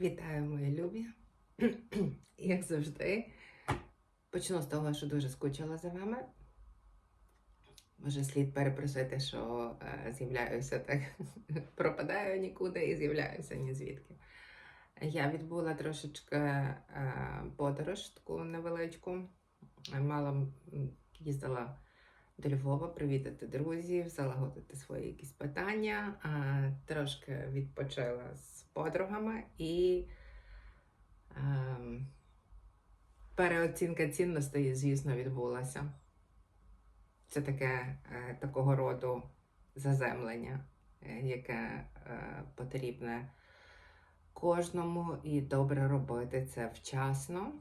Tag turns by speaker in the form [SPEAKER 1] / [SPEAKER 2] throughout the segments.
[SPEAKER 1] Вітаю, мої любі. Як завжди, почну з того, що дуже скучила за вами. Може, слід перепросити, що е, з'являюся так, пропадаю нікуди і з'являюся ні звідки. Я відбула трошечки е, подорож таку невеличку. Мала їздила до Львова привітати друзів, залагодити свої якісь питання, трошки відпочила з подругами і ем, переоцінка цінностей, звісно, відбулася. Це таке е, такого роду заземлення, е, яке е, потрібне кожному, і добре робити це вчасно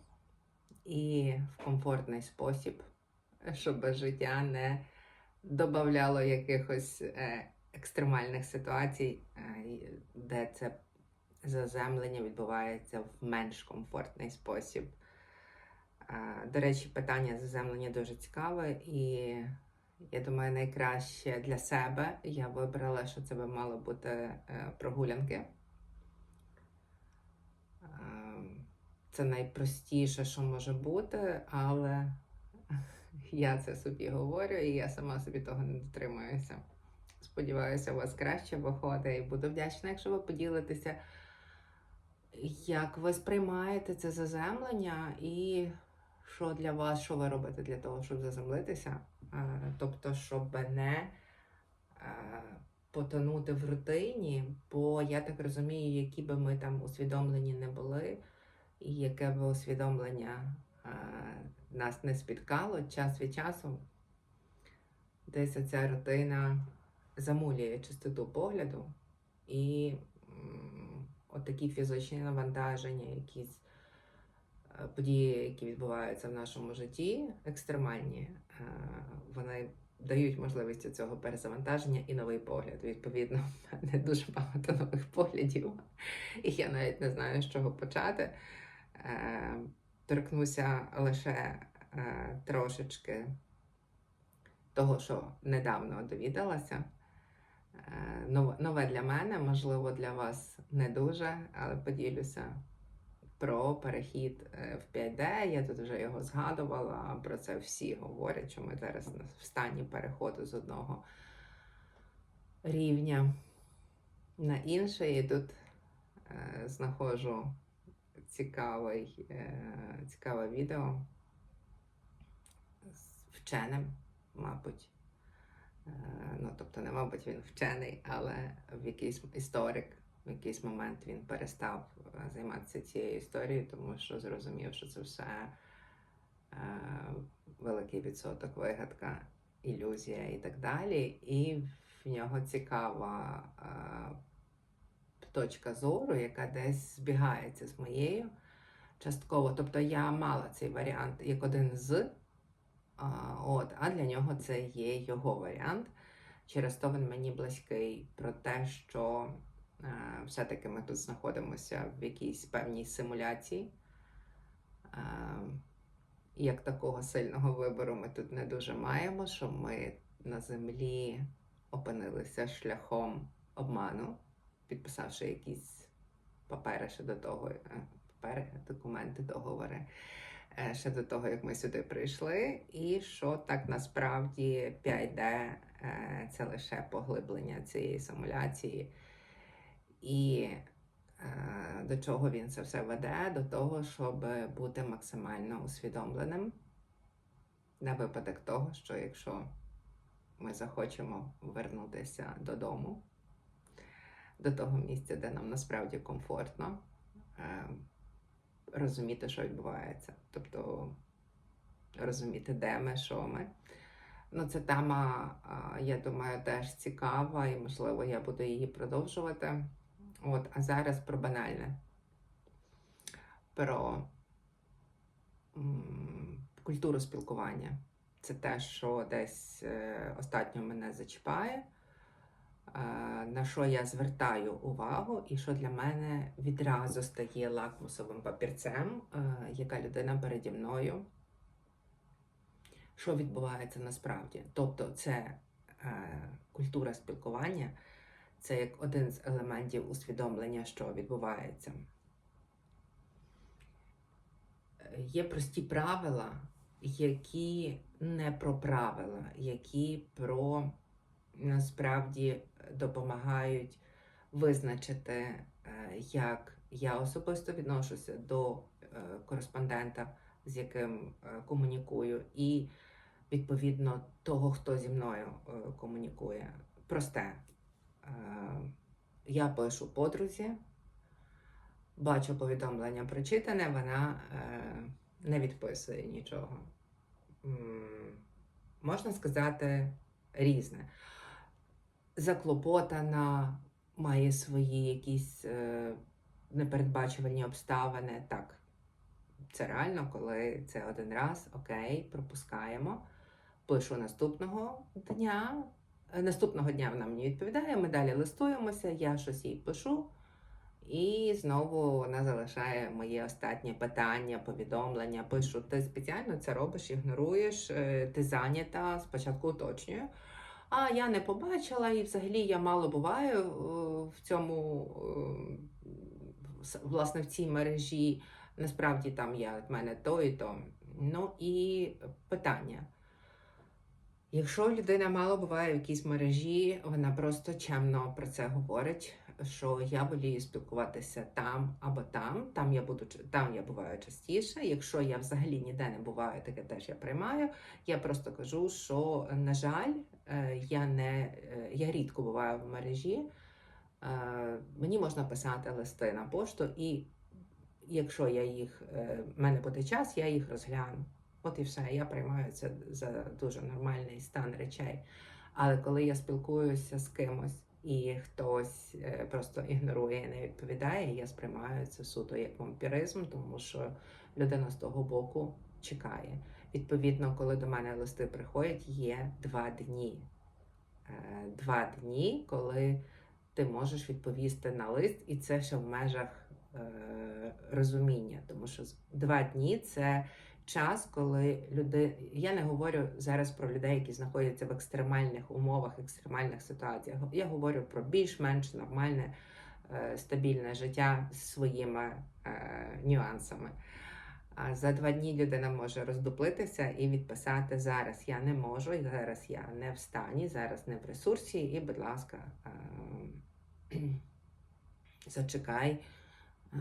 [SPEAKER 1] і в комфортний спосіб, щоб життя не додавало якихось е, екстремальних ситуацій, е, де це заземлення відбувається в менш комфортний спосіб. Е, До речі, питання заземлення дуже цікаве, і я думаю, найкраще для себе я вибрала, що це би мало бути прогулянки. Це найпростіше, що може бути, але я це собі говорю, і я сама собі того не дотримуюся. Сподіваюся, у вас краще виходить, і буду вдячна, якщо ви поділитеся, як ви сприймаєте це заземлення, і що для вас, що ви робите для того, щоб заземлитися. Е, Тобто, щоб не е, потонути в рутині, бо я так розумію, які би ми там усвідомлені не були, і яке би усвідомлення е, нас не спіткало час від часу, десь ця рутина замулює чистоту погляду і отакі фізичні навантаження, якісь е, події, які відбуваються в нашому житті, екстремальні, е, вони дають можливість цього перезавантаження і новий погляд. Відповідно, в мене дуже багато нових поглядів, і я навіть не знаю, з чого почати. Торкнуся лише е, трошечки того, що недавно довідалася. Е, нове, для мене, можливо, для вас не дуже, але поділюся про перехід е, в 5D. Я тут вже його згадувала. Про це всі говорять, що ми зараз в стані переходу з одного рівня на інший. І тут знаходжу цікавий, е, цікаве відео з вченим, мабуть. Е, Ну, тобто, не мабуть, він вчений, але в якийсь історик, в якийсь момент він перестав е, займатися цією історією, тому що зрозумів, що це все великий відсоток вигадка, ілюзія і так далі. І в нього цікава точка зору, яка десь збігається з моєю частково. Тобто я мала цей варіант як один з. А, От, а для нього це є його варіант. Через то він мені близький про те, що е, все-таки ми тут знаходимося в якійсь певній симуляції. Е, як такого сильного вибору ми тут не дуже маємо, що ми на землі опинилися шляхом обману, підписавши якісь папери ще до того, е, папери, документи, договори е, ще до того, як ми сюди прийшли, і що так насправді 5D е, це лише поглиблення цієї симуляції. І до чого він це все веде? До того, щоб бути максимально усвідомленим на випадок того, що якщо ми захочемо вернутися додому, до того місця, де нам насправді комфортно, е, розуміти, що відбувається. Тобто розуміти, де ми, що ми. Ну, ця тема, я думаю, теж цікава, і, можливо, я буду її продовжувати. От, а зараз про банальне. Про культуру спілкування. Це те, що десь е, остатньо мене зачіпає, е, на що я звертаю увагу, і що для мене відразу стає лакмусовим папірцем, е, яка людина переді мною, що відбувається насправді. Тобто, це е, культура спілкування, це як один з елементів усвідомлення, що відбувається. є прості правила, які не про правила, які про насправді допомагають визначити, е, як я особисто відношуся до е, кореспондента, з яким е, комунікую, і відповідно того, хто зі мною е, комунікує. Просте. Е, Я пишу подрузі, бачу повідомлення прочитане, вона е, не відписує нічого. Можна сказати різне. Заклопотана, має свої якісь е, непередбачувані обставини. Так, це реально, коли це один раз, окей, пропускаємо. Пишу наступного дня. Е, Наступного дня вона мені відповідає, ми далі листуємося, я щось їй пишу. І знову вона залишає моє останнє питання, повідомлення. Пишу: ти спеціально це робиш, ігноруєш, е, ти зайнята. Спочатку уточнюю. А я не побачила, і взагалі я мало буваю е, в цьому, е, власне, в цій мережі. Насправді там я в мене то і то. Ну і питання. Якщо людина мало буває в якійсь мережі, вона просто чемно про це говорить, що я волію спілкуватися там або там. Там я буду там я буваю частіше. Якщо я взагалі ніде не буваю, таке теж я приймаю. Я просто кажу, що на жаль, е, я не е, я рідко буваю в мережі. Е, Мені можна писати листи на пошту, і якщо я їх в мене буде час, я їх розгляну. От і все, я приймаю це за дуже нормальний стан речей. Але коли я спілкуюся з кимось і хтось е, просто ігнорує і не відповідає, я сприймаю це суто як вампіризм, тому що людина з того боку чекає. Відповідно, коли до мене листи приходять, є два дні. Е, Два дні, коли ти можеш відповісти на лист, і це ще в межах е, розуміння, тому що два дні це час, коли люди. Я не говорю зараз про людей, які знаходяться в екстремальних умовах, екстремальних ситуаціях. Я говорю про більш-менш нормальне, е, стабільне життя з своїми е, нюансами. За два дні людина може роздуплитися і відписати зараз я не можу, зараз я не в стані, зараз не в ресурсі, і, будь ласка, е, зачекай, е,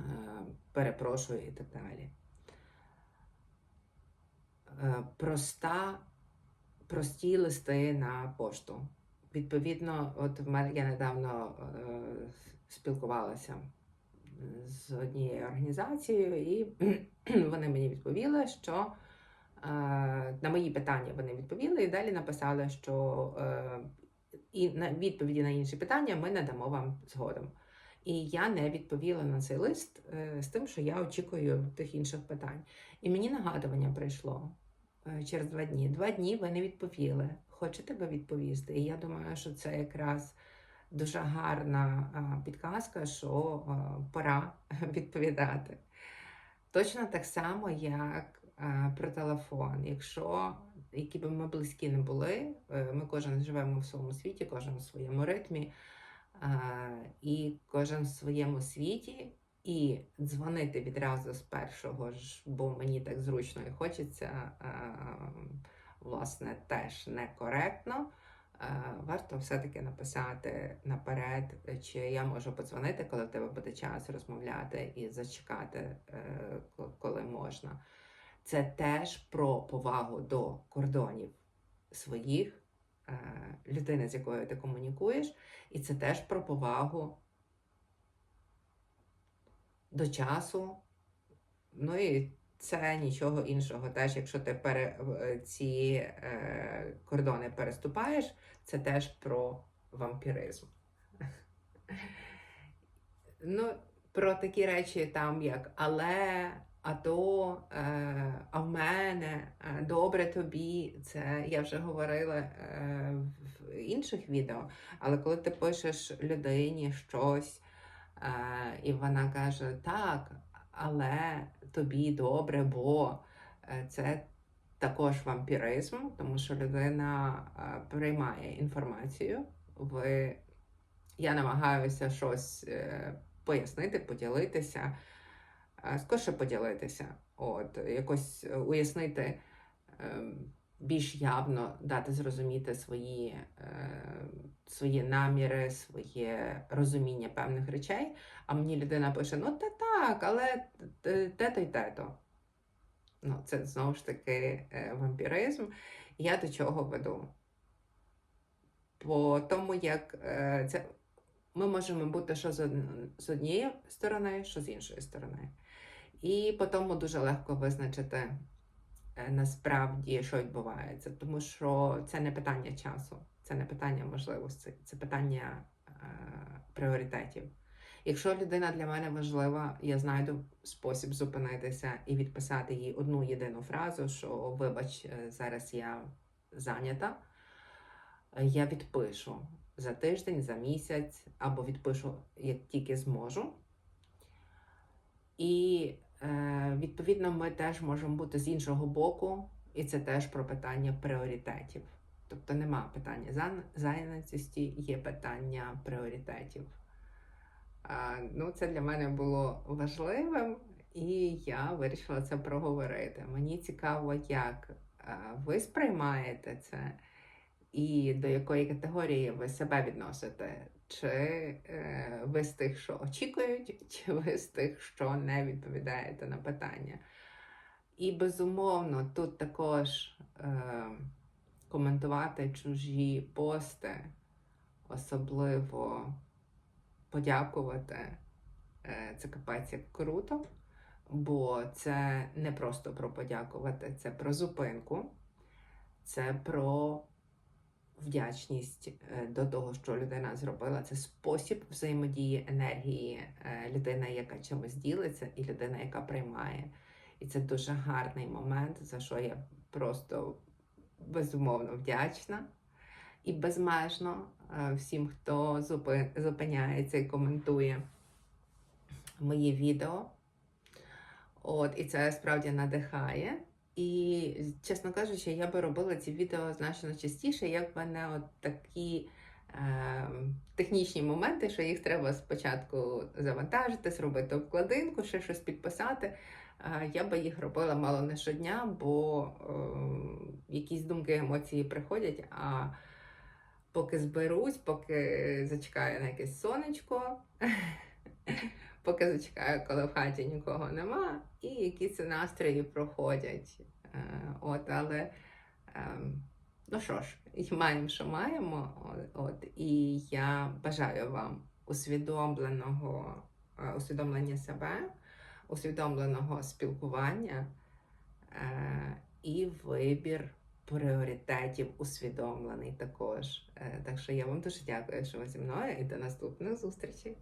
[SPEAKER 1] перепрошую і так далі. Е, Проста, прості листи на пошту. Відповідно, от я недавно е, спілкувалася з однією організацією, і вони мені відповіли, що е, на мої питання вони відповіли, і далі написали, що е, і на відповіді на інші питання ми надамо вам згодом. І я не відповіла на цей лист е, з тим, що я очікую тих інших питань. І мені нагадування прийшло е, через два дні. Два дні ви не відповіли. Хочете ви відповісти? І я думаю, що це якраз дуже гарна підказка, що пора відповідати. Точно так само, як про телефон. Якщо які б ми близькі не були, е, ми кожен живемо в своєму світі, кожен в своєму ритмі, і кожен в своєму світі. І дзвонити відразу з першого ж, бо мені так зручно і хочеться, власне, теж некоректно. Е, Варто все-таки написати наперед, чи я можу подзвонити, коли в тебе буде час розмовляти і зачекати, е, коли можна. Це теж про повагу до кордонів своїх, е, людини, з якою ти комунікуєш, і це теж про повагу до часу. Ну і це нічого іншого. Теж, якщо ти пере, е, ці е, кордони переступаєш, це теж про вампіризм. Ну, про такі речі, там як але, а то, е, а в мене, е, добре тобі. Це я вже говорила е, в інших відео. Але коли ти пишеш людині щось, і вона каже, так, але тобі добре, бо е, це також вампіризм, тому що людина е, приймає інформацію. Ви... Я намагаюся щось е, пояснити, поділитися. е, скорше поділитися, от, якось е, уяснити ем, більш явно дати зрозуміти свої, е, свої наміри, своє розуміння певних речей. А мені людина пише: ну та так, але те-то й те-то. Ну, це знову ж таки е, вампіризм. Я до чого веду? По тому, як е, це ми можемо бути що з, однієї сторони, що з іншої сторони. І по тому дуже легко визначити насправді, що відбувається, тому що це не питання часу, це не питання можливостей, це питання е, пріоритетів. Якщо людина для мене важлива, я знайду спосіб зупинитися і відписати їй одну єдину фразу, що вибач, е, зараз я зайнята. Е, Я відпишу за тиждень, за місяць, або відпишу як тільки зможу. І е, відповідно ми теж можемо бути з іншого боку, і це теж про питання пріоритетів. Тобто нема питання зайнятості, є питання пріоритетів. Ну, це для мене було важливим, і я вирішила це проговорити. Мені цікаво, як ви сприймаєте це, і до якої категорії ви себе відносите. Чи е, ви з тих, що очікують, чи ви з тих, що не відповідаєте на питання? І безумовно, тут також е, коментувати чужі пости, особливо подякувати. Е, Це капець як круто, бо це не просто про подякувати, це про зупинку, це про вдячність е, до того, що людина зробила. Це спосіб взаємодії енергії е, людина, яка чимось ділиться, і людина, яка приймає. І це дуже гарний момент, за що я просто безумовно вдячна. І безмежно е, всім, хто зупиняється і коментує мої відео. От, і це справді надихає. І, чесно кажучи, я би робила ці відео значно частіше, якби не от такі е, технічні моменти, що їх треба спочатку завантажити, зробити обкладинку, ще щось підписати. Е, я би їх робила мало не щодня, бо е, якісь думки, емоції приходять. А поки зберусь, поки зачекаю на якесь сонечко, поки зачекаю, коли в хаті нікого нема, і якісь настрої проходять. Е, От, але ем, ну що ж, маємо, що маємо. От, і я бажаю вам усвідомленого, е, усвідомлення себе, усвідомленого спілкування е, і вибір пріоритетів усвідомлений також. Так що я вам дуже дякую, що ви зі мною і до наступних зустрічей.